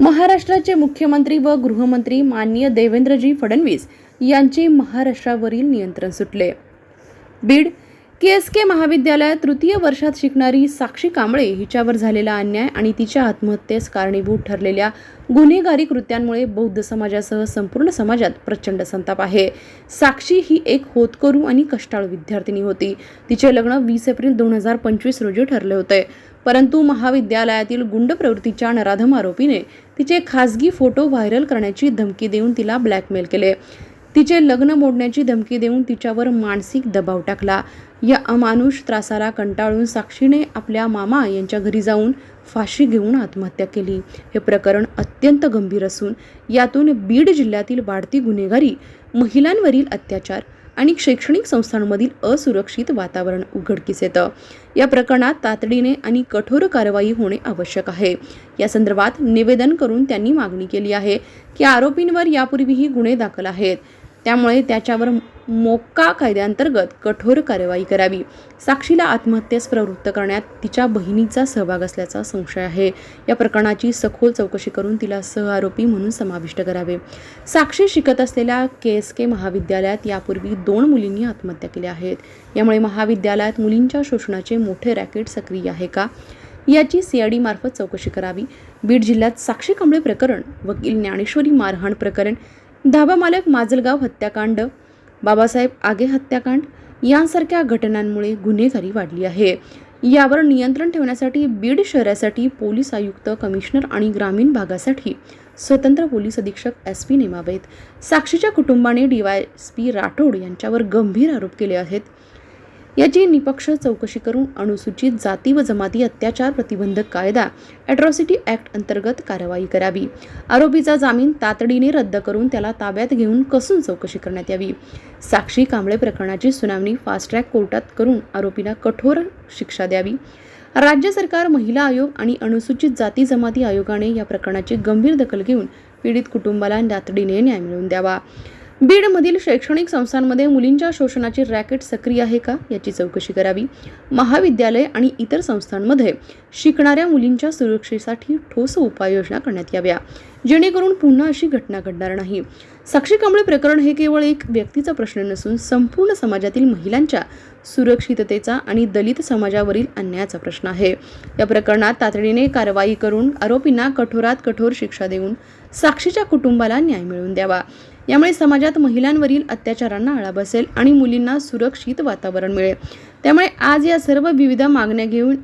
महाराष्ट्राचे मुख्यमंत्री व गृहमंत्री माननीय देवेंद्रजी फडणवीस यांचे महाराष्ट्रावरील नियंत्रण सुटले. बीड के एस के महाविद्यालयात तृतीय वर्षात शिकणारी साक्षी कांबळे हिच्यावर झालेला अन्याय आणि तिच्या आत्महत्येस कारणीभूत ठरलेल्या गुन्हेगारी कृत्यांमुळे बौद्ध समाजासह संपूर्ण समाजात प्रचंड संताप आहे. साक्षी ही एक होतकरू आणि कष्टाळू विद्यार्थिनी होती. तिचे लग्न वीस एप्रिल दोन हजार पंचवीस रोजी ठरले होते. परंतु महाविद्यालयातील गुंड प्रवृत्तीच्या नराधम आरोपीने तिचे खासगी फोटो व्हायरल करण्याची धमकी देऊन तिला ब्लॅकमेल केले. तिचे लग्न मोडण्याची धमकी देऊन तिच्यावर मानसिक दबाव टाकला. या अमानुष त्रासाला कंटाळून साक्षीने आपल्या मामा यांच्या घरी जाऊन फाशी घेऊन आत्महत्या केली. हे प्रकरण अत्यंत गंभीर असून यातून बीड जिल्ह्यातील वाढती गुन्हेगारी महिलांवरील अत्याचार आणि शैक्षणिक संस्थांमधील असुरक्षित वातावरण उघडकीस येतं. या प्रकरणात तातडीने आणि कठोर कारवाई होणे आवश्यक आहे. या संदर्भात निवेदन करून त्यांनी मागणी केली आहे की आरोपींवर यापूर्वीही गुन्हे दाखल आहेत. त्यामुळे त्याच्यावर मोक्का कायद्याअंतर्गत कठोर कारवाई करावी. साक्षीला आत्महत्येस प्रवृत्त करण्यात तिच्या बहिणीचा सहभाग असल्याचा संशय आहे. या प्रकरणाची सखोल चौकशी करून तिला सहआरोपी म्हणून समाविष्ट करावे. साक्षी शिकत असलेल्या के एस के महाविद्यालयात यापूर्वी दोन मुलींनी आत्महत्या केल्या आहेत. यामुळे महाविद्यालयात मुलींच्या शोषणाचे मोठे रॅकेट सक्रिय आहे का? याची सीआयडी मार्फत चौकशी करावी. बीड जिल्ह्यात साक्षी कांबळे प्रकरण वकील ज्ञानेश्वरी मारहाण प्रकरण धाबा मालक माजलगाव हत्याकांड बाबासाहेब आगे हत्याकांड यांसारख्या घटनांमुळे गुन्हेगारी वाढली आहे. यावर नियंत्रण ठेवण्यासाठी बीड शहरासाठी पोलीस आयुक्त कमिशनर आणि ग्रामीण भागासाठी स्वतंत्र पोलीस अधीक्षक एस पी नेमावेत. साक्षीच्या कुटुंबाने डीवायएसपी राठोड यांच्यावर गंभीर आरोप केले आहेत. याची निपक्ष चौकशी करून अनुसूचित जाती व जमाती अत्याचार प्रतिबंधक कायदा ॲट्रॉसिटी ॲक्ट अंतर्गत कारवाई करावी. आरोपीचा जामीन तातडीने रद्द करून त्याला ताब्यात घेऊन कसून चौकशी करण्यात यावी. साक्षी कांबळे प्रकरणाची सुनावणी फास्ट ट्रॅक कोर्टात करून आरोपीला कठोर शिक्षा द्यावी. राज्य सरकार महिला आयोग आणि अनुसूचित जाती जमाती आयोगाने या प्रकरणाची गंभीर दखल घेऊन पीडित कुटुंबाला तातडीने न्याय मिळवून द्यावा. बीडमधील शैक्षणिक संस्थांमध्ये मुलींच्या शोषणाची रॅकेट सक्रिय आहे का याची चौकशी करावी. महाविद्यालय आणि इतर संस्थांमध्ये शिकणाऱ्या मुलींच्या सुरक्षेसाठी ठोस उपाययोजना करण्यात याव्या. जेणेकरून पुन्हा अशी घटना घडणार नाही. साक्षी कांबळे प्रकरण हे केवळ एक व्यक्तीचा प्रश्न नसून संपूर्ण समाजातील महिलांच्या सुरक्षिततेचा आणि दलित समाजावरील अन्यायाचा प्रश्न आहे. या प्रकरणात तातडीने कारवाई करून आरोपींना कठोरात कठोर शिक्षा देऊन साक्षीच्या कुटुंबाला न्याय मिळवून द्यावा. यामुळे समाजात महिलांवरील अत्याचारांना आळा बसेल आणि मुलींना सुरक्षित वातावरण मिळेल. त्यामुळे आज या सर्व विविध मागण्या घेऊन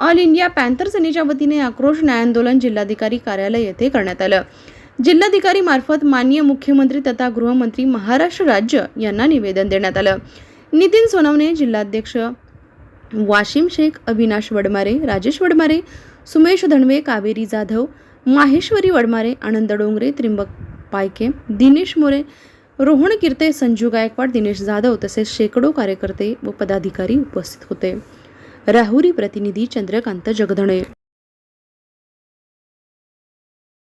ऑल इंडिया पॅन्थर सेनेच्या वतीने आक्रोश न्यायांदोलन जिल्हाधिकारी कार्यालय येथे करण्यात आलं. जिल्हाधिकारी मार्फत माननीय मुख्यमंत्री तथा गृहमंत्री महाराष्ट्र राज्य यांना निवेदन देण्यात आलं. नितीन सोनवणे जिल्हाध्यक्ष वाशिम शेख अविनाश वडमारे राजेश वडमारे सुमेश धणवे कावेरी जाधव माहेश्वरी वडमारे आनंद डोंगरे त्रिंबक पायके दिनेश मोरे रोहन कीर्ते संजू गायकवाड दिनेश जाधव तसेच शेकडो कार्यकर्ते व पदाधिकारी उपस्थित होते. राहुरी प्रतिनिधी चंद्रकांत जगधणे